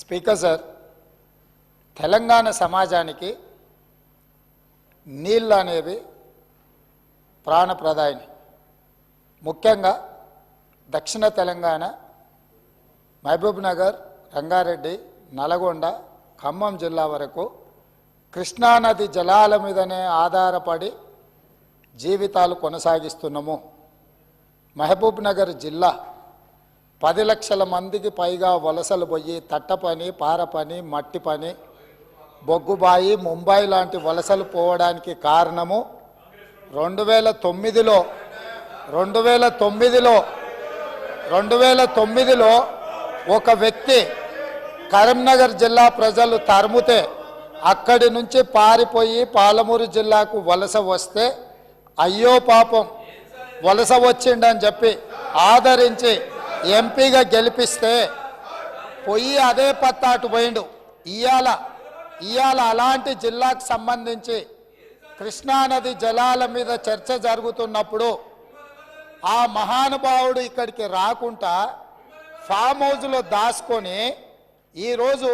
Speaker sir Telangana సమాజానికి నీళ్ళు అనేవి ప్రాణప్రదాయిని. ముఖ్యంగా దక్షిణ తెలంగాణ మహబూబ్ నగర్ రంగారెడ్డి నల్గొండ ఖమ్మం జిల్లా వరకు కృష్ణానది జలాల మీదనే ఆధారపడి జీవితాలు కొనసాగిస్తున్నాము. మహబూబ్ నగర్ జిల్లా పది లక్షల మందికి పైగా వలసలు పోయి తట్ట పని పార పని మట్టి పని బొగ్గుబాయి ముంబై లాంటి వలసలు పోవడానికి కారణము రెండు వేల తొమ్మిదిలో రెండు వేల తొమ్మిదిలో రెండు వేల తొమ్మిదిలో ఒక వ్యక్తి కరీంనగర్ జిల్లా ప్రజలు తరుముతే అక్కడి నుంచి పారిపోయి పాలమూరు జిల్లాకు వలస వస్తే అయ్యో పాపం వలస వచ్చిండని చెప్పి ఆదరించి ఎంపీగా గెలిపిస్తే పొయ్యి అదే పత్తాటు పోయిండు. ఇవాళ ఇవాళ అలాంటి జిల్లాకు సంబంధించి కృష్ణానది జలాల మీద చర్చ జరుగుతున్నప్పుడు ఆ మహానుభావుడు ఇక్కడికి రాకుండా ఫామ్ హౌస్లో దాచుకొని ఈరోజు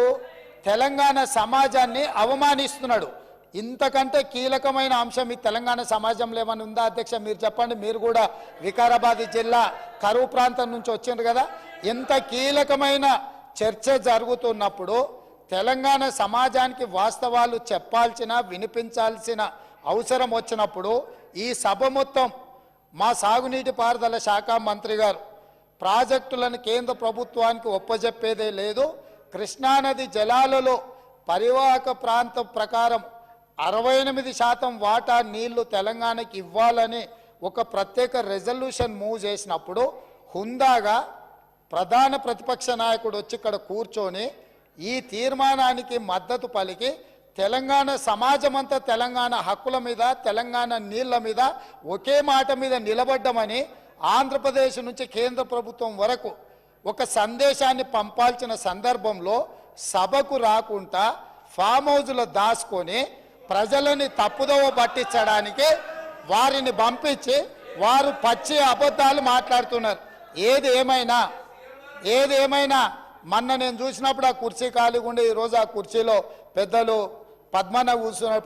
తెలంగాణ సమాజాన్ని అవమానిస్తున్నాడు. ఇంతకంటే కీలకమైన అంశం ఈ తెలంగాణ సమాజంలో ఏమైనా ఉందా అధ్యక్ష? మీరు చెప్పండి. మీరు కూడా వికారాబాద్ జిల్లా కరువు ప్రాంతం నుంచి వచ్చిండ్రు కదా. ఇంత కీలకమైన చర్చ జరుగుతున్నప్పుడు తెలంగాణ సమాజానికి వాస్తవాలు చెప్పాల్సిన వినిపించాల్సిన అవసరం వచ్చినప్పుడు ఈ సభ మొత్తం మా సాగునీటి పారుదల శాఖ మంత్రి గారు ప్రాజెక్టులను కేంద్ర ప్రభుత్వానికి ఒప్పజెప్పేదే లేదు. కృష్ణానది జలాలలో పరివాహక ప్రాంతం ప్రకారం అరవై ఎనిమిది శాతం వాటా నీళ్ళు తెలంగాణకి ఇవ్వాలని ఒక ప్రత్యేక రెజల్యూషన్ మూవ్ చేసినప్పుడు హుందాగా ప్రధాన ప్రతిపక్ష నాయకుడు వచ్చి ఇక్కడ కూర్చొని ఈ తీర్మానానికి మద్దతు పలికి తెలంగాణ సమాజమంతా తెలంగాణ హక్కుల మీద తెలంగాణ నీళ్ళ మీద ఒకే మాట మీద నిలబడ్డమని ఆంధ్రప్రదేశ్ నుంచి కేంద్ర ప్రభుత్వం వరకు ఒక సందేశాన్ని పంపాల్సిన సందర్భంలో సభకు రాకుండా ఫామ్ హౌజ్లో దాచుకొని ప్రజలని తప్పుదోవ పట్టించడానికి వారిని పంపించి వారు పచ్చి అబద్ధాలు మాట్లాడుతున్నారు. ఏది ఏమైనా ఏది ఏమైనా మొన్న నేను చూసినప్పుడు ఆ కుర్చీ ఖాళీగా ఉండే ఈరోజు ఆ కుర్చీలో పెద్దలు పద్మన కూర్చున్నారు